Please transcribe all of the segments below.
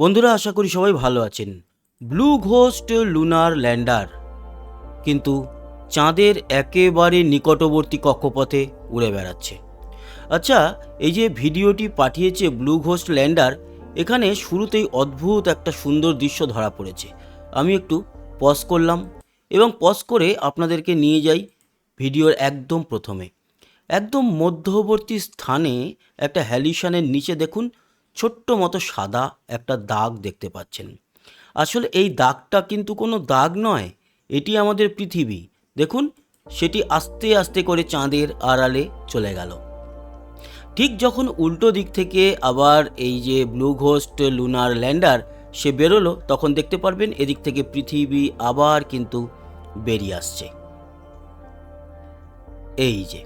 বন্ধুরা, আশা করি সবাই ভালো আছেন। Blue ghost lunar lander. কিন্তু চাঁদের একেবারে নিকটবর্তী কক্ষপথে উড়ে বেড়াচ্ছে। আচ্ছা এই যে ভিডিওটি পাঠিয়েছে ব্লু ঘোস্ট ল্যান্ডার, এখানে শুরুতেই অদ্ভুত একটা সুন্দর দৃশ্য ধরা পড়েছে। আমি একটু পজ করলাম এবং পজ করে আপনাদেরকে নিয়ে যাই ভিডিওর একদম প্রথমে। একদম মধ্যবর্তী স্থানে একটা হ্যালিশানের নিচে দেখুন ছোট্ট মতো সাদা একটা দাগ দেখতে পাচ্ছেন। আসলে এই দাগটা কিন্তু কোনো দাগ নয়, এটি আমাদের পৃথিবী। দেখুন, সেটি আস্তে আস্তে করে চাঁদের আড়ালে চলে গেল। ঠিক যখন উল্টো দিক থেকে আবার এই যে ব্লু ঘোস্ট লুনার ল্যান্ডার, সে বেরোলো, তখন দেখতে পারবেন এদিক থেকে পৃথিবী আবার কিন্তু বেরিয়ে আসছে। এই যে,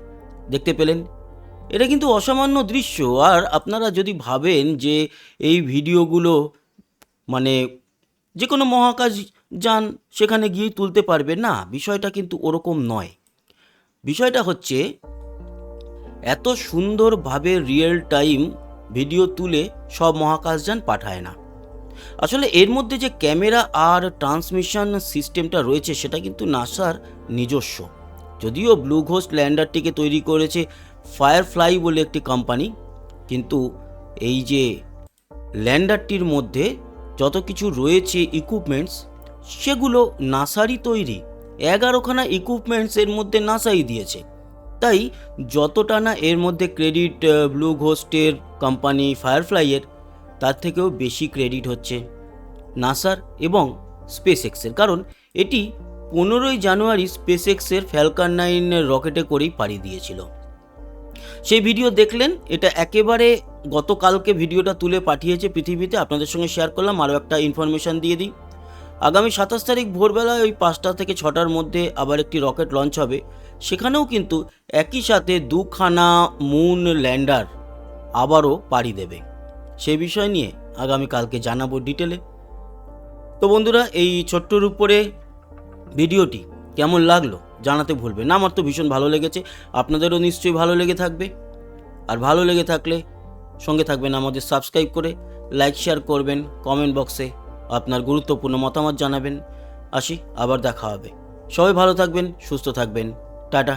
দেখতে পেলেন এটা কিন্তু অসামান্য দৃশ্য। আর আপনারা যদি ভাবেন যে এই ভিডিওগুলো মানে যে কোনো মহাকাশ যান সেখানে গিয়ে তুলতে পারবে না, বিষয়টা কিন্তু ওরকম নয়। বিষয়টা হচ্ছে এত সুন্দরভাবে রিয়েল টাইম ভিডিও তুলে সব মহাকাশযান পাঠায় না। আসলে এর মধ্যে যে ক্যামেরা আর ট্রান্সমিশন সিস্টেমটা রয়েছে সেটা কিন্তু নাসার নিজস্ব। যদিও ব্লু ঘোস্ট ল্যান্ডারটিকে তৈরি করেছে ফায়ারফ্লাই বলে একটি কোম্পানি কিন্তু এই যে ল্যান্ডারটির মধ্যে যত কিছু রয়েছে ইকুইপমেন্টস সেগুলো নাসারই তৈরি। এগারোখানা ইকুইপমেন্টস এর মধ্যে নাসাই দিয়েছে। তাই যতটা না এর মধ্যে ক্রেডিট ব্লু ঘোস্টের কোম্পানি ফায়ারফ্লাইয়ের তার থেকেও বেশি ক্রেডিট হচ্ছে নাসার এবং স্পেস এক্সের কারণ এটি পনেরোই জানুয়ারি স্পেস এক্সের ফ্যালকান নাইন রকেটে করেই পাড়ি দিয়েছিল। সেই ভিডিও দেখলেন, এটা একেবারে গতকালকে ভিডিওটা তুলে পাঠিয়েছে পৃথিবীতে। আপনাদের সঙ্গে শেয়ার করলাম, আরও একটা ইনফরমেশান দিয়ে দিই। আগামী সাতাশ তারিখ ভোরবেলায় ওই পাঁচটা থেকে ছটার মধ্যে আবার একটি রকেট লঞ্চ হবে। সেখানেও কিন্তু একই সাথে দুখানা মুন ল্যান্ডার আবারও পাড়ি দেবে। সে বিষয় নিয়ে আগামীকালকে জানাব ডিটেলে তো বন্ধুরা, এই ছোট্টর উপরে ভিডিওটি কেমন লাগল জানাতে ভুলবেন না। আমার তো ভীষণ ভালো লেগেছে। আপনাদেরও নিশ্চয়ই ভালো লেগে থাকবে। আর ভালো লেগে থাকলে সঙ্গে থাকবেন আমাদের সাবস্ক্রাইব করে লাইক শেয়ার করবেন কমেন্ট বক্সে আপনার গুরুত্বপূর্ণ মতামত জানাবেন। আসি, আবার দেখা হবে। সবাই ভালো থাকবেন, সুস্থ থাকবেন। টাটা।